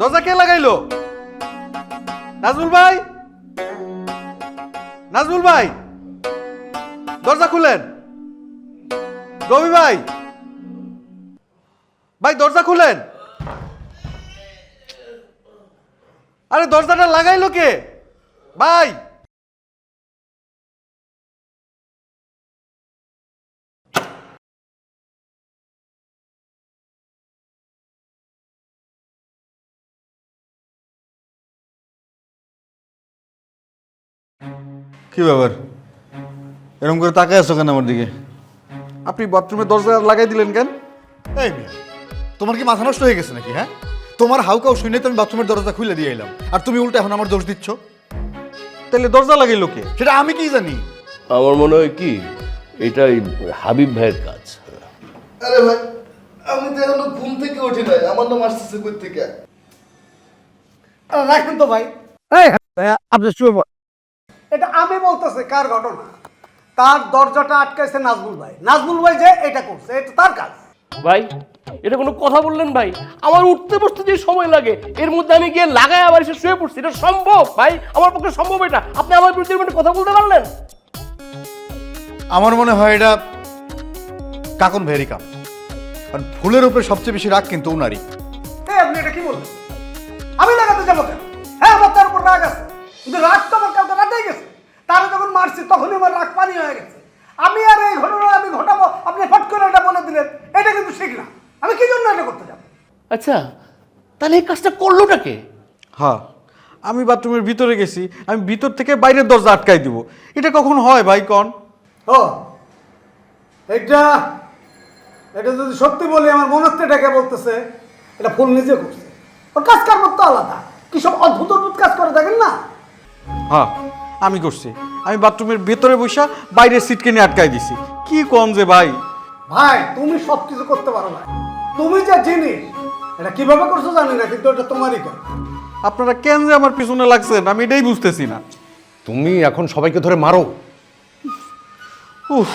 দরজা কে লাগাইলো? নাজমুল ভাই? নাজমুল ভাই? দরজা খুলেন। রবি ভাই? ভাই, দরজা খুলেন। আরে, দরজাটা লাগাইলো কে? ভাই কি ব্যাপার? এরকম করে তাকায় আছো কেন আমার দিকে? আপনি বাথরুমে দরজা লাগাই দিলেন কেন? এই মিয়া তোমার কি মাথা নষ্ট হয়ে গেছে নাকি হ্যাঁ? তোমার হাউকাও শুনে তো আমি বাথরুমের দরজা খুলে দিয়ে এলাম আর তুমি উল্টা এখন আমার দোষ দিচ্ছ? তাহলে দরজা লাগাইলো কে সেটা আমি কি জানি? আমার মনে হয় কি এটাই হাবিব ভাইয়ের কাজ। আরে ভাই আমি তো এখনও ঘুম থেকে উঠি নাই আমার নাম আসতেছে কই থেকে? রাখেন তো ভাই। এই আপনি শুয়ে পড় এটা আমি বলতেছি কার ঘটনা? তার দরজাটা আটকাইছে নাজমুল ভাই। নাজমুল ভাই যে এটা করছে এটা তার কাজ। ভাই এটা কোনো কথা বললেন ভাই? আমার উঠতে বসতে যে সময় লাগে এর মধ্যে আমি গিয়ে লাগাই আবার এসে শুয়ে পড়ছি। এটা সম্ভব? ভাই আমার পক্ষে সম্ভব এটা। আপনি আমার বিরুদ্ধে একটা কথা বলতে পারলেন? আমার মনে হয় এটা কাকন ভেরি কাম। কারণ ফুলের উপরে সবচেয়ে বেশি রাগ কিন্তু উনারই এই আপনি এটা কি বললেন? আমি লাগাতে যাব কেন? হ্যাঁ আমার তার উপর রাগ আছে। তখনই আমার রাগ পানি হয়ে গেছে। আমি আর এই ঘটনা আমি ঘটাবো আপনি ফট করে এটা বলে দিলেন এটা কিন্তু ঠিক না। আমি কি জন্য এটা করতে যাব? আচ্ছা তাহলে এই কাজটা করলোটাকে হ্যাঁ আমি বাথরুমের ভিতরে গেছি আমি ভিতর থেকে বাইরের দরজা আটকাই দিব। এটা কখন হয় ভাই কন? ও এটা এটা যদি সত্যি বলি আমার মনে হচ্ছে এটাকে বলতেছে এটা ফুল নিজে করছে। ওর কাজ কার তো আলাদা। কি সব অদ্ভুত অদ্ভুত কাজ করে থাকেন না? হ্যাঁ আমি করছি। আমি বাথরুমের ভেতরে বসে বাইরের সিটকে নিয়ে আটকাই দিছি। কি কম যে ভাই? ভাই তুমি সব কিছু করতে পারো না। তুমি যা জিনিস এটা কীভাবে করছ জানি না কিন্তু এটা তোমারই কাজ। আপনারা কেন যে আমার পিছনে লাগছেন? আমি এটাই বুঝতেছি না। তুমি এখন সবাইকে ধরে মারো। উফ